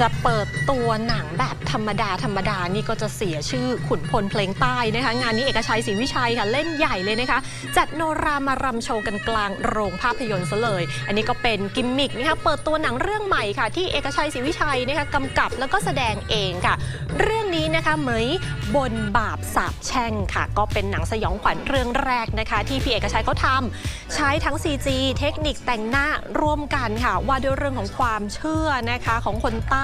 จะเปิดตัวหนังแบบธรรมดาธรรมดานี่ก็จะเสียชื่อขุนพลเพลงใต้นะคะ งานนี้เอกชัยศรีวิชัยค่ะเล่นใหญ่เลยนะคะ จัดโนรามารำโชว์กันกลางโรงภาพยนตร์ซะเลย อันนี้ก็เป็นกิมมิกนะคะเปิดตัวหนังเรื่องใหม่ค่ะ ที่เอกชัยศรีวิชัยนะคะกำกับแล้วก็แสดงเองค่ะ เรื่องนี้นะคะเหมยบนบาปสาบแช่งค่ะ ก็เป็นหนังสยองขวัญเรื่องแรกนะคะ ที่พี่เอกชัยเขาทำใช้ทั้ง CG เทคนิคแต่งหน้าร่วมกันค่ะ ว่าด้วยเรื่องของความเชื่อนะคะของคนใต้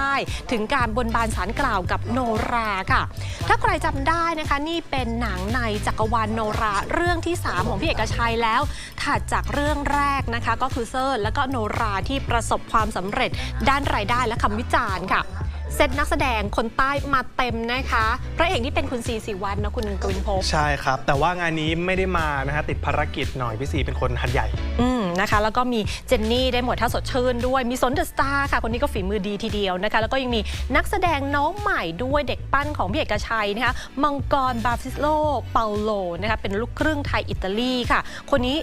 ถึงการบนบานสารกล่าวกับโนราค่ะ ถ้าใครจำได้นะคะนี่เป็นหนังในจักรวาลโนราเรื่องที่ 3 ของพี่เอกชัยแล้ว ถัดจากเรื่องแรกนะคะ ก็คือเซิร์และก็โนราที่ประสบความสำเร็จด้านรายได้และคำวิจารณ์ค่ะ เซตนักแสดงคนใต้มาเต็มนะคะ พระเอกนี่เป็นคุณซีสีวันนะคุณกวินภพใช่ครับ แต่ว่างานนี้ไม่ได้มานะฮะติดภารกิจหน่อยพี่สีเป็นคนหัดใหญ่ อืมนะคะ แล้วก็มีเจนนี่ได้หมดถ้าสดชื่นด้วย มีสนเดอะสตาร์ค่ะ คนนี้ก็ฝีมือดีทีเดียวนะคะ แล้วก็ยังมีนักแสดงน้องใหม่ด้วยเด็กปั้นของพี่เอกชัยนะคะมังกรบาฟิสโลเปาโลนะคะเป็นลูกครึ่งไทยอิตาลีค่ะ คนนี้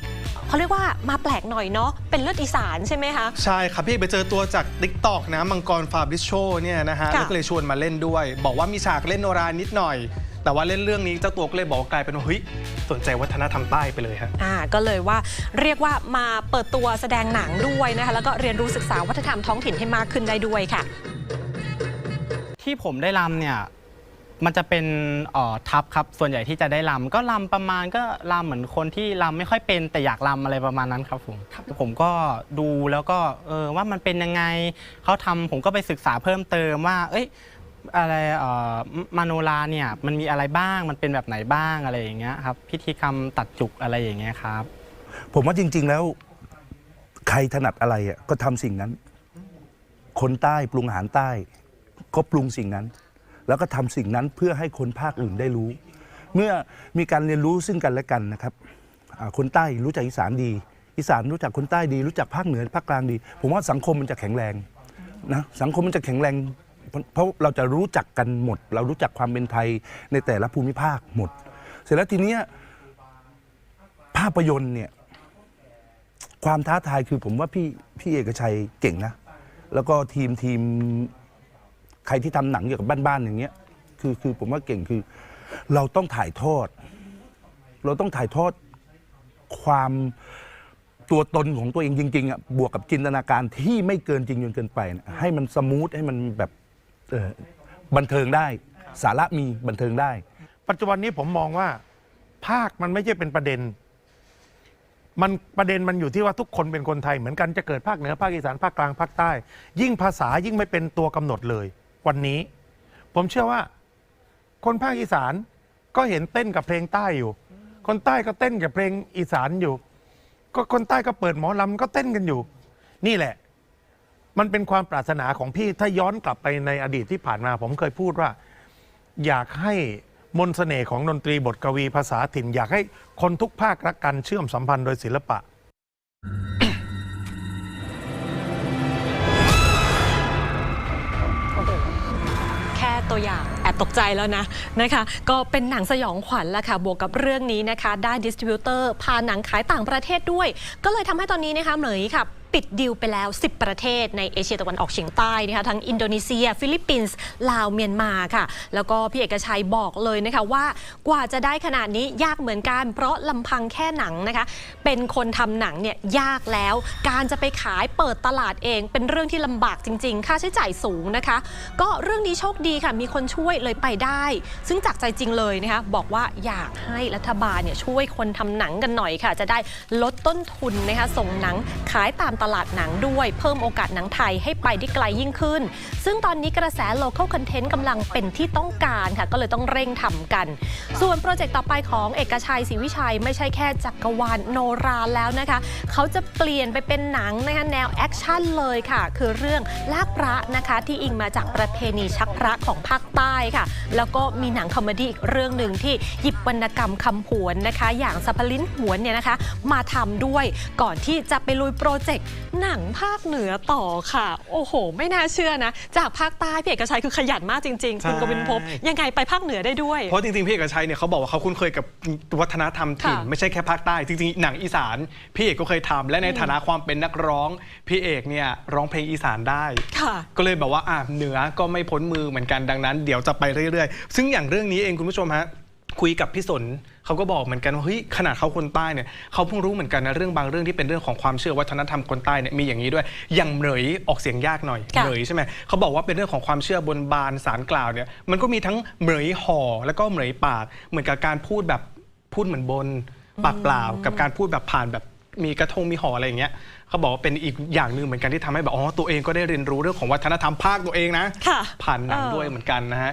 เขาเรียกว่ามาแปลกหน่อยเนาะเป็นเลือดอีสานใช่ไหมคะ ใช่ครับพี่ไปเจอตัวจาก t ิ k t o k นะมังกรฟาบริโชเนี่ยนะฮะค่ะ แล้วก็เลยชวนมาเล่นด้วย บอกว่ามีฉากเล่นโนรานิดหน่อย แต่ว่าเล่นเรื่องนี้เจ้าตัวก็เลยบอกว่ากลายเป็นว่าเฮ้ยสนใจวัฒนธรรมใต้ไปเลยฮะ อ่าก็เลยว่าเรียกว่ามาเปิดตัวแสดงหนังด้วยนะคะ แล้วก็เรียนรู้ศึกษาวัฒนธรรมท้องถิ่นให้มากขึ้นได้ด้วยค่ะ ที่ผมได้ลำเนี่ย มันจะเป็นเอ่อทับครับ ส่วนใหญ่ที่จะได้ลำก็ลำประมาณก็ลำเหมือนคนที่ลำไม่ค่อยเป็นแต่อยากลำอะไรประมาณนั้นครับผมผมก็ดูแล้วก็เออว่ามันเป็นยังไงเขาทำผมก็ไปศึกษาเพิ่มเติมว่า เอ้ยอะไรเอ่อมโนราเนี่ยมันมีอะไรบ้างมันเป็นแบบไหนบ้างอะไรอย่างเงี้ยครับพิธีกรรมตัดจุกอะไรอย่างเงี้ยครับ ผมว่าจริง ๆแล้ว ใครถนัดอะไรอะก็ทำสิ่งนั้น คนใต้ปรุงอาหารใต้ ก็ปรุงสิ่งนั้น แล้วก็ทำสิ่งนั้นเพื่อให้คนภาคอื่นได้รู้ เมื่อมีการเรียนรู้ซึ่งกันและกันนะครับคนใต้รู้จักอีสานดี อีสานรู้จักคนใต้ดี รู้จักภาคเหนือภาคกลางดี ผมว่าสังคมมันจะแข็งแรงนะสังคมมันจะแข็งแรงเพราะเราจะรู้จักกันหมด เรารู้จักความเป็นไทยในแต่ละภูมิภาคหมด เสร็จแล้วทีเนี้ยภาพยนตร์เนี่ยความท้าทายคือผมว่าพี่พี่เอกชัยเก่งนะ แล้วก็ทีมทีม ใครที่ทำหนังเกี่ยวกับบ้านๆอย่างเงี้ยคือคือผมว่าเก่งคือ เราต้องถ่ายทอด เราต้องถ่ายทอดความตัวตนของตัวเองจริงๆอะบวกกับจินตนาการที่ไม่เกินจริงจนเกินไปนะให้มันสมูทให้มันแบบเออบันเทิงได้ สาระมีบันเทิงได้ ปัจจุบันนี้ผมมองว่า ภาคมันไม่ใช่เป็นประเด็น มันประเด็นมันอยู่ที่ว่าทุกคนเป็นคนไทยเหมือนกันจะเกิดภาคเหนือภาคอีสานภาคกลางภาคใต้ ยิ่งภาษายิ่งไม่เป็นตัวกำหนดเลย วันนี้ ผมเชื่อว่า คนภาคอีสานก็เห็นเต้นกับเพลงใต้อยู่ คนใต้ก็เต้นกับเพลงอีสานอยู่ ก็คนใต้ก็เปิดหมอลำก็เต้นกันอยู่ นี่แหละ มันเป็นความปรารถนาของพี่ถ้าย้อนกลับไปในอดีตที่ผ่านมา ผมเคยพูดว่า อยากให้มนต์เสน่ห์ของดนตรีบทกวีภาษาถิ่น อยากให้คนทุกภาครักกันเชื่อมสัมพันธ์โดยศิลปะ ตัวอย่างแอบตกใจแล้วนะนะคะ ก็เป็นหนังสยองขวัญแล้วค่ะ บวกกับเรื่องนี้นะคะ ได้ดิสติบิวเตอร์พาหนังขายต่างประเทศด้วย ก็เลยทำให้ตอนนี้นะคะเหมยค่ะ ปิดดิวไปแล้ว 10 ประเทศในเอเชียตะวันออกเฉียงใต้นะคะทั้งอินโดนีเซีย ฟิลิปปินส์ ลาว เมียนมาค่ะ แล้วก็พี่เอกชัยบอกเลยนะคะว่ากว่าจะได้ขนาดนี้ยากเหมือนกัน เพราะลำพังแค่หนังนะคะ เป็นคนทำหนังเนี่ยยากแล้ว การจะไปขายเปิดตลาดเอง เป็นเรื่องที่ลำบากจริง ๆ ค่าใช้จ่ายสูงนะคะ ก็เรื่องนี้โชคดีค่ะ มีคนช่วยเลยไปได้ ซึ่งจากใจจริงเลยนะคะบอกว่าอยากให้รัฐบาลเนี่ยช่วยคนทำหนังกันหน่อยค่ะ จะได้ลดต้นทุนนะคะส่งหนังขายตามตลาดหนังด้วย เพิ่มโอกาสหนังไทยให้ไปได้ไกลยิ่งขึ้น ซึ่งตอนนี้กระแส local content กำลังเป็นที่ต้องการค่ะ ก็เลยต้องเร่งทำกัน ส่วนโปรเจกต์ต่อไปของเอกชัยศรีวิชัยไม่ใช่แค่จักรวาลโนราแล้วนะคะ เขาจะเปลี่ยนไปเป็นหนังนะคะแนวแอคชั่นเลยค่ะ คือเรื่องลากพระนะคะที่อิงมาจากประเพณีชักพระของภาคใต้ค่ะ แล้วก็มีหนังคอมเมดี้อีกเรื่องหนึ่งที่หยิบวรรณกรรมคำผวนนะคะ อย่างสัพลินหวนเนี่ยนะคะ มาทำด้วยก่อนที่จะไปลุยโปรเจกต์หนังภาคเหนือต่อค่ะ โอ้โห ไม่น่าเชื่อนะ จากภาคใต้พี่เอกชัยคือขยันมากจริงๆ คุณใช่กวินภพยังไงไปภาคเหนือได้ด้วย เพราะจริงๆ พี่เอกชัยเนี่ยเขาบอกว่าเขาคุ้นเคยกับวัฒนธรรมถิ่นค่ะไม่ใช่แค่ภาคใต้ จริงๆ หนังอีสาน พี่เอกก็เคยทำและในฐานะความเป็นนักร้อง พี่เอกเนี่ยร้องเพลงอีสานได้ค่ะก็เลยแบบว่าอะเหนือก็ไม่พ้นมือเหมือนกันดังนั้น เดี๋ยวจะไปเรื่อยๆ ซึ่งอย่างเรื่องนี้เองคุณผู้ชมฮะ คุยกับพี่สนเขาก็บอกเหมือนกันว่าเฮ้ยขนาดเขาคนใต้เนี่ยเขาเพิ่งรู้เหมือนกันนะเรื่องบางเรื่องที่เป็นเรื่องของความเชื่อวัฒนธรรมคนใต้เนี่ยมีอย่างนี้ด้วยอย่างเหมยออกเสียงยากหน่อยค่ะเหมยใช่ไหมเขาบอกว่าเป็นเรื่องของความเชื่อบนบานสารกล่าวเนี่ยมันก็มีทั้งเหมยห่อแล้วก็เหมยปาก เหมือนกับการพูดแบบพูดเหมือนบนปากเปล่า กับการพูดแบบผ่านแบบมีกระทงมีห่ออะไรอย่างเงี้ยเขาบอกว่าเป็นอีกอย่างหนึ่งเหมือนกันที่ทำให้แบบอ๋อตัวเองก็ได้เรียนรู้เรื่องของวัฒนธรรมภาคตัวเองนะค่ะผ่านหนังเออด้วยเหมือนกันนะฮะ